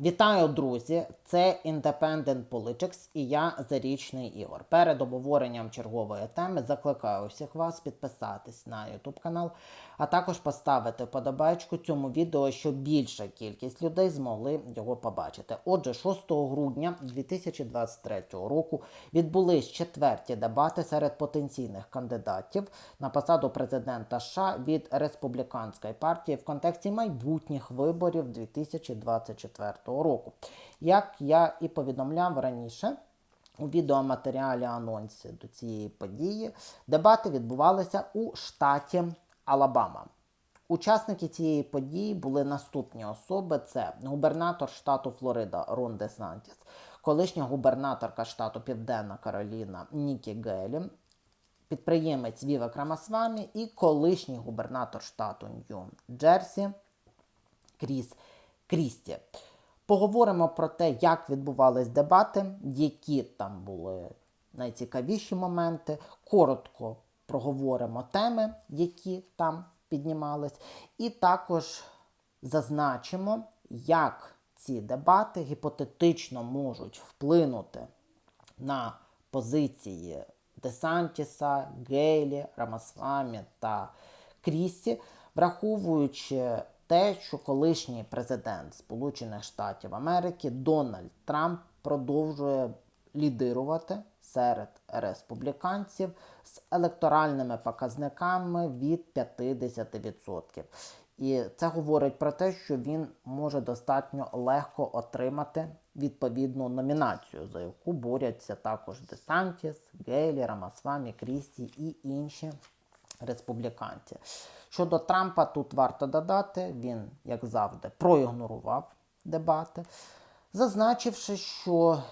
Вітаю, друзі! Це Independent Politics і я Зарічний Ігор. Перед обговоренням чергової теми закликаю всіх вас підписатись на YouTube канал, а також поставити вподобайку цьому відео, щоб більша кількість людей змогли його побачити. Отже, 6 грудня 2023 року відбулись четверті дебати серед потенційних кандидатів на посаду президента США від республіканської партії в контексті майбутніх виборів 2024 року. Як я і повідомляв раніше. У відеоматеріалі анонсі до цієї події дебати відбувалися у штаті Алабама. Учасники цієї події були наступні особи: це губернатор штату Флорида Рон Де Сантіс, колишня губернаторка штату Південна Кароліна Нікі Гейлі, підприємець Вівек Рамасвамі і колишній губернатор штату Нью-Джерсі Кріс Крісті. Поговоримо про те, як відбувались дебати, які там були найцікавіші моменти. Коротко проговоримо теми, які там піднімались, і також зазначимо, як ці дебати гіпотетично можуть вплинути на позиції Десантіса, Гейлі, Рамасвамі та Крісті, враховуючи те, що колишній президент Сполучених Штатів Америки Дональд Трамп продовжує лідирувати серед республіканців з електоральними показниками від 50%. І це говорить про те, що він може достатньо легко отримати відповідну номінацію, за яку борються також Десантіс, Гейлі, Рамасвамі, Крісті і інші республіканці. Щодо Трампа, тут варто додати, він, як завжди, проігнорував дебати, зазначивши, що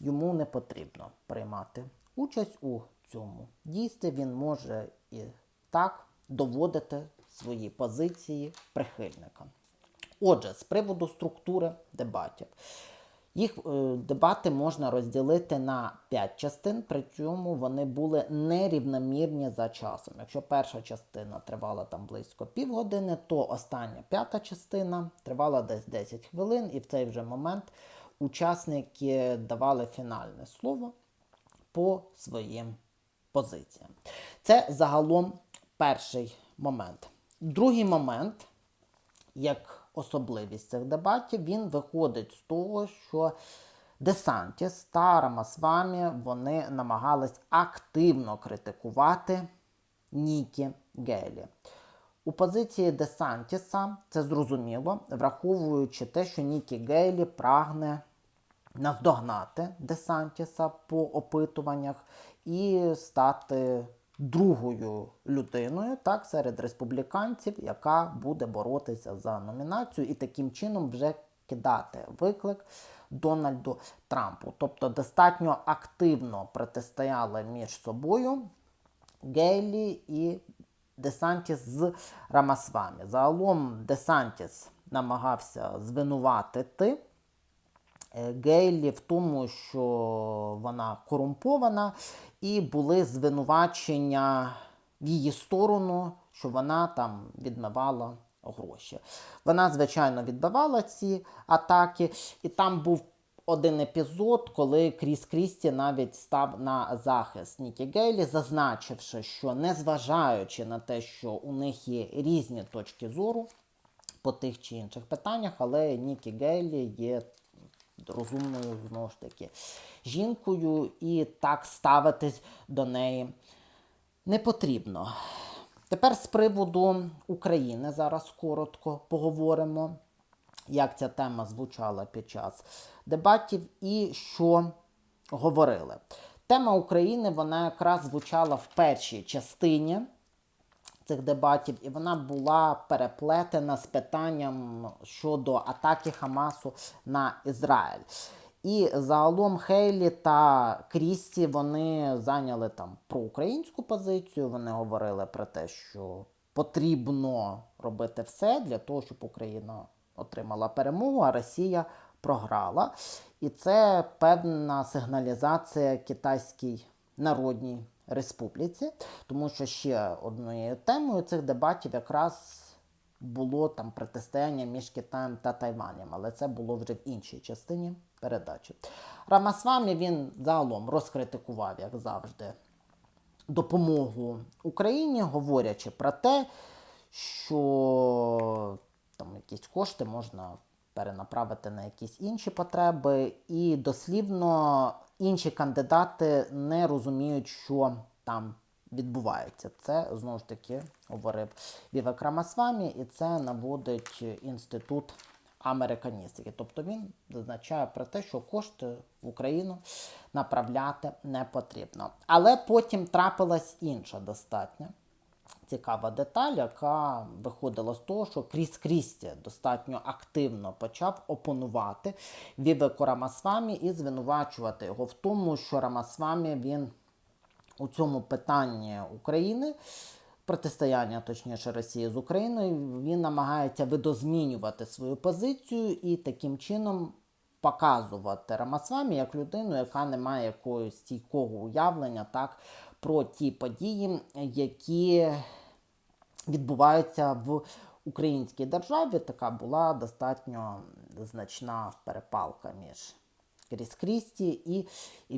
йому не потрібно приймати участь у цьому дійстві. Він може і так доводити свої позиції прихильникам. Отже, з приводу структури дебатів. Їх е, дебати можна розділити на 5 частин, причому вони були нерівномірні за часом. Якщо перша частина тривала там близько півгодини, то остання п'ята частина тривала десь 10 хвилин, і в цей вже момент учасники давали фінальне слово по своїм позиціям. Це загалом перший момент. Другий момент, як особливість цих дебатів, він виходить з того, що Десантіс та Рамасвамі вони намагались активно критикувати Нікі Гейлі. У позиції Десантіса це зрозуміло, враховуючи те, що Нікі Гейлі прагне наздогнати Десантіса по опитуваннях і стати другою людиною так, серед республіканців, яка буде боротися за номінацію і таким чином вже кидати виклик Дональду Трампу. Тобто достатньо активно протистояли між собою Гейлі і Десантіс з Рамасвамі. Загалом Десантіс намагався звинуватити. Гейлі в тому, що вона корумпована, і були звинувачення в її сторону, що вона там відмивала гроші. Вона, звичайно, відбивала ці атаки, і там був один епізод, коли Кріс Крісті навіть став на захист Нікі Гейлі, зазначивши, що незважаючи на те, що у них є різні точки зору по тих чи інших питаннях, але Нікі Гейлі є розумною знову ж таки жінкою, і так ставитись до неї не потрібно. Тепер з приводу України зараз коротко поговоримо, як ця тема звучала під час дебатів і що говорили. Тема України вона якраз звучала в першій частині цих дебатів, і вона була переплетена з питанням щодо атаки Хамасу на Ізраїль. І загалом Хейлі та Крісті вони зайняли там проукраїнську позицію. Вони говорили про те, що потрібно робити все для того, щоб Україна отримала перемогу, а Росія програла. І це певна сигналізація китайській народній республіці, тому що ще однією темою цих дебатів якраз було там протистояння між Китаєм та Тайванем, але це було вже в іншій частині передачі. Рамасвамі він загалом розкритикував, як завжди, допомогу Україні, говорячи про те, що там якісь кошти можна перенаправити на якісь інші потреби, і дослівно інші кандидати не розуміють, що там відбувається. Це знову ж таки говорив Вівек Рамасвамі, і це наводить інститут американістики. Тобто він зазначає про те, що кошти в Україну направляти не потрібно. Але потім трапилась інша достатньо цікава деталь, яка виходила з того, що Кріс Крісті достатньо активно почав опонувати Вівеку Рамасвамі і звинувачувати його в тому, що Рамасвамі він у цьому питанні України. Протистояння, точніше, Росії з Україною, він намагається видозмінювати свою позицію і таким чином показувати Рамасвамі як людину, яка не має якогось стійкого уявлення так, про ті події, які відбуваються в українській державі. Така була достатньо значна перепалка між Кріс Крісті і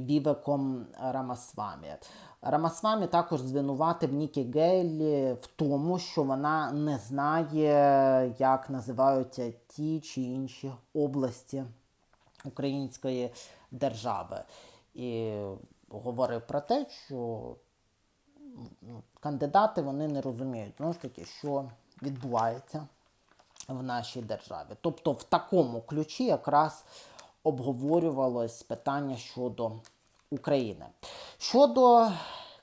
Вівеком Рамасвамі. Рамасвамі також звинуватив Нікі Гейлі в тому, що вона не знає, як називаються ті чи інші області української держави. І говорив про те, що кандидати вони не розуміють знову ж таки, що відбувається в нашій державі. Тобто в такому ключі якраз обговорювалось питання щодо України. Щодо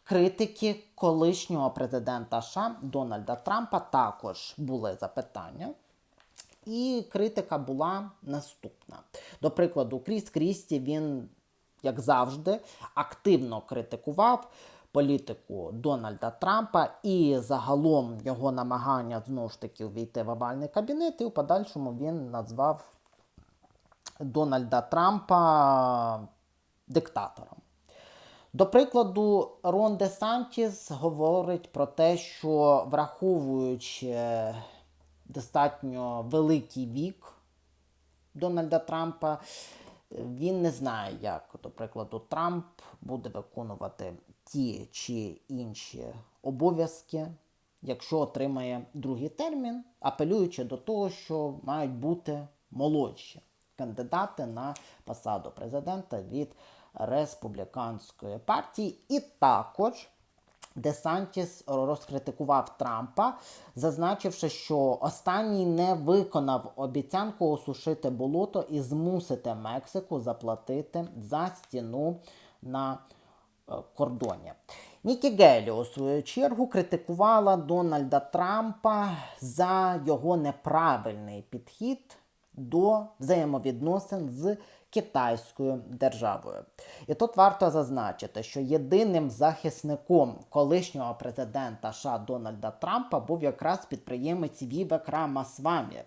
критики колишнього президента США Дональда Трампа також були запитання. І критика була наступна. До прикладу, Кріс Крісті він, як завжди, активно критикував політику Дональда Трампа і загалом його намагання знову ж таки увійти в овальний кабінет, і у подальшому він назвав Дональда Трампа диктатором. До прикладу, Рон Де Сантіс говорить про те, що враховуючи достатньо великий вік Дональда Трампа, він не знає, як, до прикладу, Трамп буде виконувати ті чи інші обов'язки, якщо отримає другий термін, апелюючи до того, що мають бути молодші кандидати на посаду президента від республіканської партії. І також Десантіс розкритикував Трампа, зазначивши, що останній не виконав обіцянку осушити болото і змусити Мексику заплатити за стіну на кордоні. Нікі Гелі, у свою чергу, критикувала Дональда Трампа за його неправильний підхід до взаємовідносин з Китайською державою. І тут варто зазначити, що єдиним захисником колишнього президента США Дональда Трампа був якраз підприємець Вівек Рамасвамі.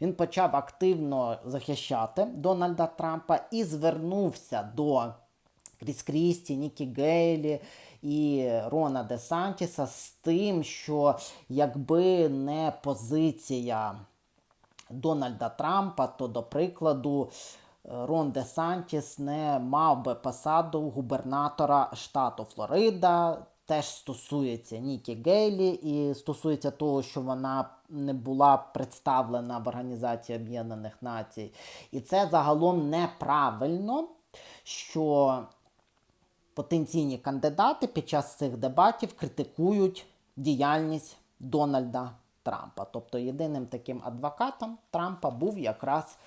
Він почав активно захищати Дональда Трампа і звернувся до Кріс Крісті, Нікі Гейлі і Рона Де Сантіса з тим, що якби не позиція Дональда Трампа, то, до прикладу, Рон Де Сантіс не мав би посаду губернатора штату Флорида. Теж стосується Нікі Гейлі і стосується того, що вона не була представлена в Організації Об'єднаних Націй. І це загалом неправильно, що потенційні кандидати під час цих дебатів критикують діяльність Дональда Трампа. Тобто єдиним таким адвокатом Трампа був якраз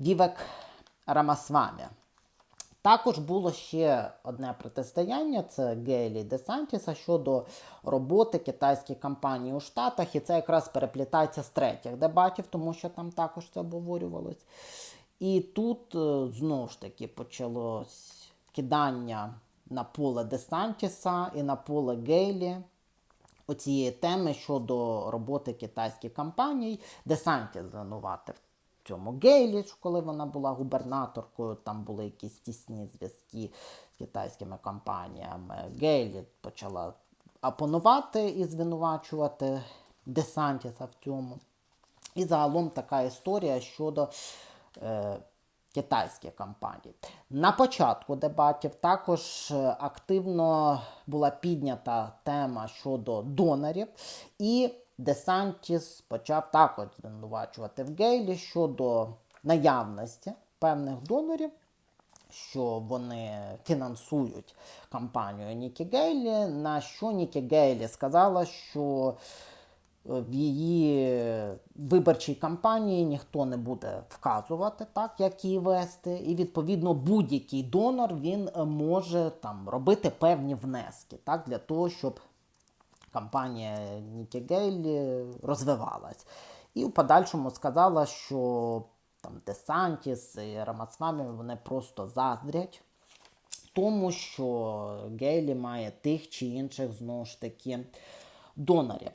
Вівек Рамасвамі. Також було ще одне протистояння це Гейлі Десантіса щодо роботи китайських компаній у Штатах. І це якраз переплітається з третіх дебатів, тому що там також це обговорювалось. І тут е, знову ж таки почалось кидання на поле Десантіса і на поле Гейлі оцієї теми щодо роботи китайських компаній. Десантіс звинуватив цьому Гейлі, коли вона була губернаторкою, там були якісь тісні зв'язки з китайськими компаніями. Гейлі почала опонувати і звинувачувати Десантіса в цьому. І загалом така історія щодо е, китайських компаній. На початку дебатів також е, активно була піднята тема щодо донорів, і Десантіс почав також звинувачувати в Гейлі щодо наявності певних донорів що вони фінансують кампанію Нікі Гейлі, на що Нікі Гейлі сказала, що в її виборчій кампанії ніхто не буде вказувати, так, як її вести. І відповідно будь-який донор він е, може там робити певні внески так, для того, щоб кампанія Нікі Гейлі розвивалась. І в подальшому сказала, що там Десантіс і Рамасвамі вони просто заздрять тому, що Гейлі має тих чи інших знову ж таки донорів.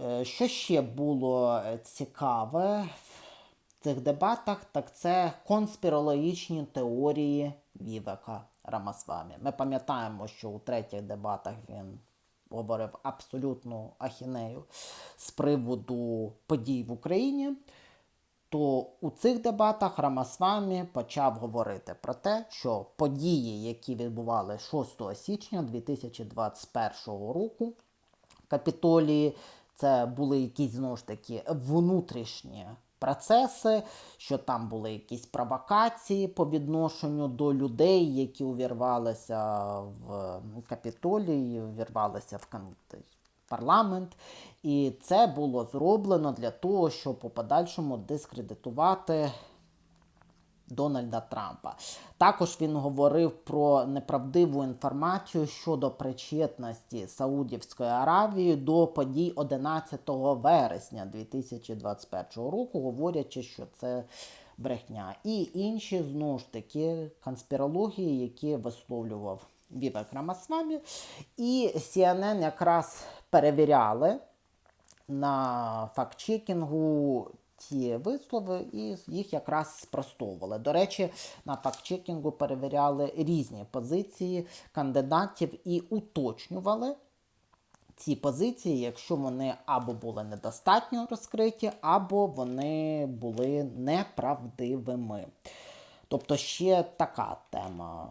Е, Що ще було цікаве в цих дебатах, так це конспірологічні теорії Вівека Рамасвамі. Ми пам'ятаємо, що у третіх дебатах він говорив абсолютну ахінею з приводу подій в Україні то у цих дебатах Рамасвамі почав говорити про те, що події, які відбували 6 січня 2021 року Капітолії, це були якісь знову ж таки внутрішні процеси, що там були якісь провокації по відношенню до людей, які увірвалися в Капітолій, увірвалися в парламент. І це було зроблено для того, щоб у подальшому дискредитувати Дональда Трампа. Також він говорив про неправдиву інформацію щодо причетності Саудівської Аравії до подій 11 вересня 2021 року, говорячи, що це брехня. І інші знову ж таки конспірології, які висловлював Вівек Рамасвамі. І CNN якраз перевіряли на фактчекінгу ці вислови і їх якраз спростовували. До речі, на фактчекінгу перевіряли різні позиції кандидатів і уточнювали ці позиції, якщо вони або були недостатньо розкриті, або вони були неправдивими. Тобто ще така тема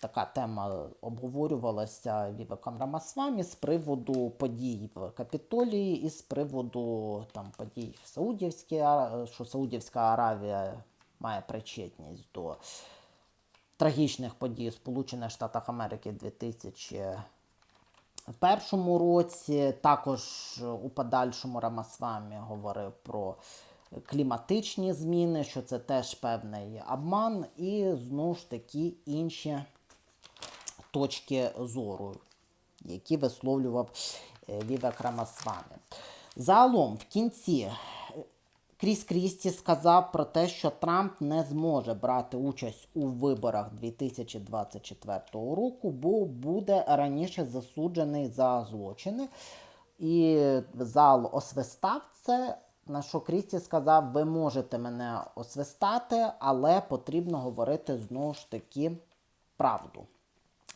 така тема обговорювалася Вівеком Рамасвамі з приводу подій в Капітолії і з приводу там, подій в Саудівській, що Саудівська Аравія має причетність до трагічних подій в Сполучених Штатах Америки 2001 році. Також у подальшому Рамасвамі говорив про кліматичні зміни, що це теж певний обман, і знову ж таки інші точки зору, які висловлював е, Вівек Рамасвамі. Загалом, в кінці е, Кріс Крісті сказав про те, що Трамп не зможе брати участь у виборах 2024 року, бо буде раніше засуджений за злочини. І зал освистав це. На що Крісті сказав, ви можете мене освистати, але потрібно говорити знову ж таки правду.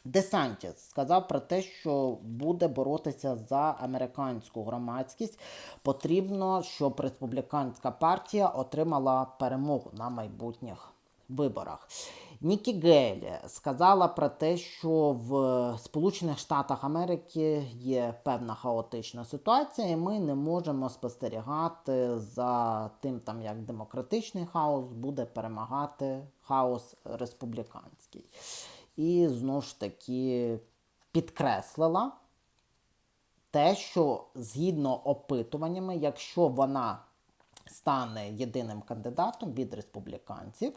Десантіс сказав про те, що буде боротися за американську громадськість. Потрібно, щоб республіканська партія отримала перемогу на майбутніх виборах. Нікі Гейлі сказала про те, що в Сполучених Штатах Америки є певна хаотична ситуація, і ми не можемо спостерігати за тим, там як демократичний хаос буде перемагати хаос республіканський. І знову ж таки підкреслила те, що згідно опитуваннями, якщо вона стане єдиним кандидатом від республіканців,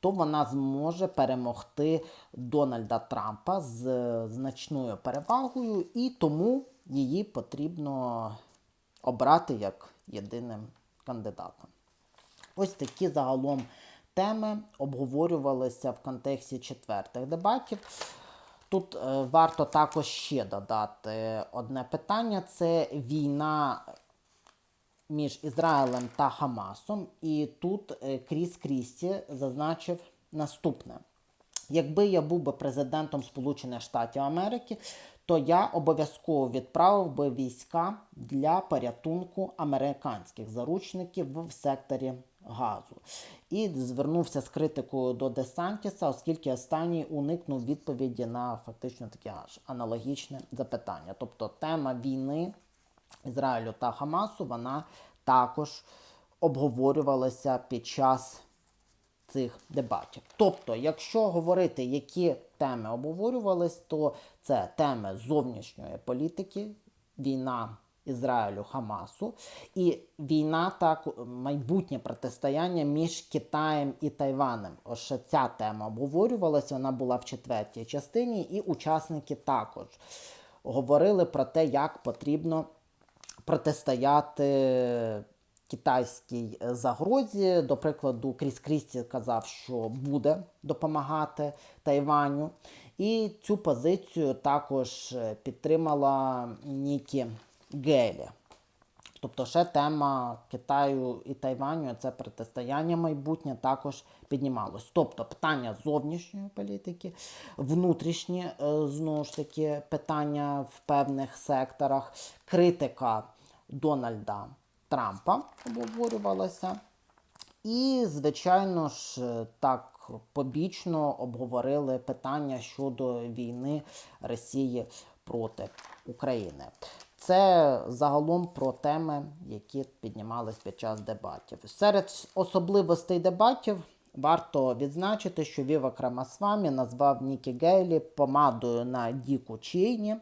то вона зможе перемогти Дональда Трампа з значною перевагою, і тому її потрібно обрати як єдиним кандидатом. Ось такі загалом теми обговорювалися в контексті четвертих дебатів. Тут е, варто також ще додати одне питання: це війна між Ізраїлем та Хамасом. І тут е, Кріс Крісті зазначив наступне: якби я був би президентом Сполучених Штатів Америки, то я обов'язково відправив би війська для порятунку американських заручників в секторі газу. І звернувся з критикою до Десантіса, оскільки останній уникнув відповіді на фактично таке аж аналогічне запитання. Тобто тема війни Ізраїлю та Хамасу вона також обговорювалася під час цих дебатів. Тобто, якщо говорити, які теми обговорювались, то це теми зовнішньої політики, війна Ізраїлю Хамасу і війна так майбутнє протистояння між Китаєм і Тайванем. Ось ця тема обговорювалася, вона була в четвертій частині, і учасники також говорили про те, як потрібно протистояти китайській е, загрозі. До прикладу, Кріс Крісті казав, що буде допомагати Тайваню. І цю позицію також е, підтримала Нікі Гейлі. Тобто ще тема Китаю і Тайваню, це протистояння майбутнє, також піднімалось. Тобто питання зовнішньої політики, внутрішні, е, знову ж таки, питання в певних секторах, критика Дональда Трампа обговорювалася. І, звичайно ж, так побічно обговорили питання щодо війни Росії проти України. Це загалом про теми, які піднімались під час дебатів. Серед особливостей дебатів варто відзначити, що Віва Крамасвамі назвав Нікі Гейлі помадою на Діку Чейні.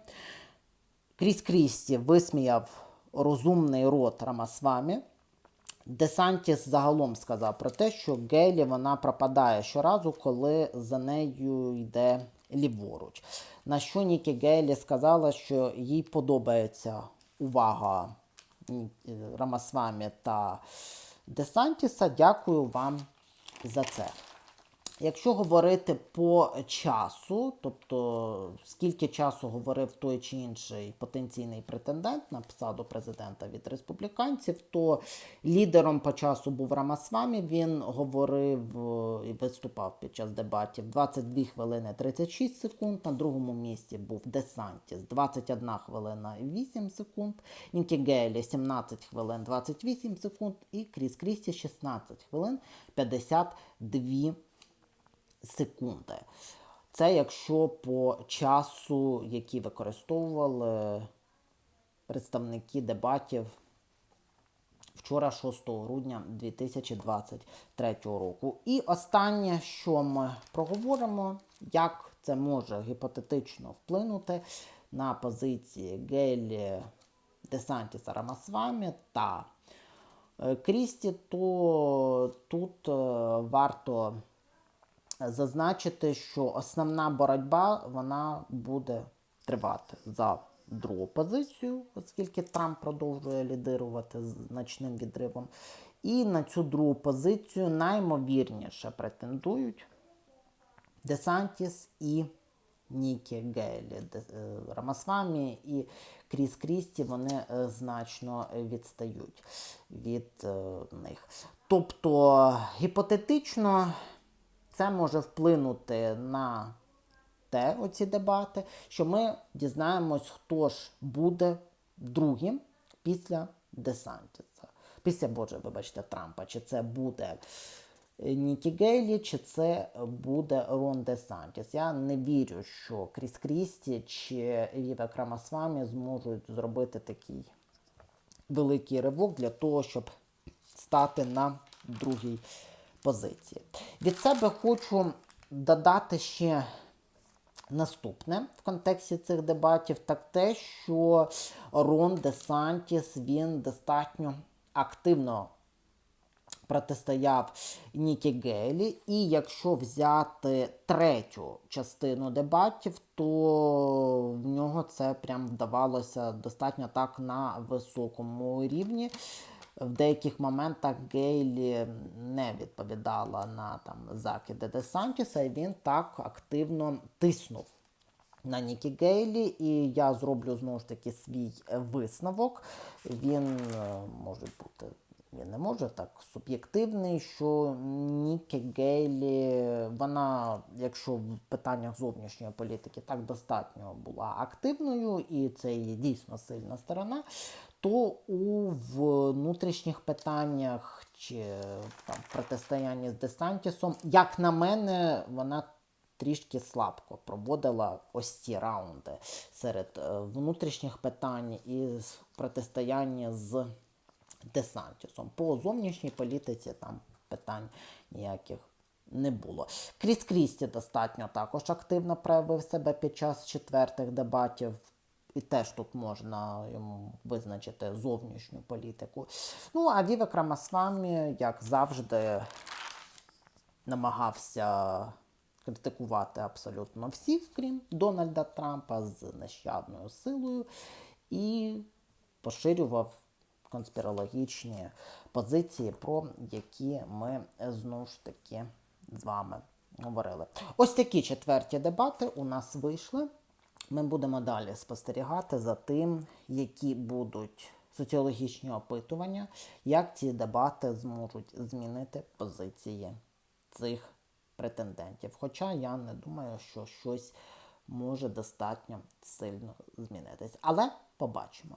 Кріс Крісті висміяв розумний рот Рамасвамі. Десантіс загалом сказав про те, що Гейлі вона пропадає щоразу, коли за нею йде ліворуч. На що Нікі Гейлі сказала, що їй подобається увага Рамасвамі та Десантіса. Дякую вам за це. Якщо говорити по часу, тобто скільки часу говорив той чи інший потенційний претендент на посаду президента від республіканців, то лідером по часу був Рамасвамі. Він говорив е, і виступав під час дебатів 22 хвилини 36 секунд. На другому місці був Десантіс 21 хвилина 8 секунд. Нікі Гейлі 17 хвилин 28 секунд. І Кріс Крісті 16 хвилин 52 секунд секунди. Це якщо по часу, який використовували представники дебатів вчора, 6 грудня 2023 року. І останнє, що ми проговоримо, як це може гіпотетично вплинути на позиції Гелі Десантіса Рамасвамі та е, Крісті, то тут е, варто зазначити, що основна боротьба вона буде тривати за другу позицію, оскільки Трамп продовжує лідирувати з значним відривом. І на цю другу позицію наймовірніше претендують Десантіс і Нікі Гейлі. Е, Рамасвамі і Кріс Крісті вони е, значно відстають від е, них. Тобто гіпотетично це може вплинути на те, оці дебати, що ми дізнаємось, хто ж буде другим після Десантіса. Після, Боже, вибачте, Трампа. Чи це буде Нікі Гейлі, чи це буде Рон Десантіс. Я не вірю, що Кріс Крісті чи Віва Крамасвамі зможуть зробити такий великий ривок для того, щоб стати на другій позиції. Від себе хочу додати ще наступне в контексті цих дебатів, так те, що Рон Де Сантіс він достатньо активно протистояв Нікі Гейлі. І якщо взяти третю частину дебатів, то в нього це прям вдавалося достатньо так на високому рівні. В деяких моментах Гейлі не відповідала на там закиди Десантіса, і він так активно тиснув на Нікі Гейлі. І я зроблю знову ж таки свій висновок. Він е, може бути він не може так суб'єктивний, що Нікі Гейлі, вона, якщо в питаннях зовнішньої політики так достатньо була активною, і це її дійсно сильна сторона, то у внутрішніх питаннях чи там протистоянні з Десантісом, як на мене, вона трішки слабко проводила ось ці раунди серед е, внутрішніх питань і протистояння з Десантісом. По зовнішній політиці там питань ніяких не було. Кріс Крісті достатньо також активно проявив себе під час четвертих дебатів. І теж тут можна йому визначити зовнішню політику. Ну, а Вівек Рамасвамі, як завжди, намагався критикувати абсолютно всіх, крім Дональда Трампа, з нещадною силою і поширював конспірологічні позиції, про які ми знову ж таки з вами говорили. Ось такі четверті дебати у нас вийшли. Ми будемо далі спостерігати за тим, які будуть соціологічні опитування, як ці дебати зможуть змінити позиції цих претендентів. Хоча я не думаю, що щось може достатньо сильно змінитись. Але побачимо.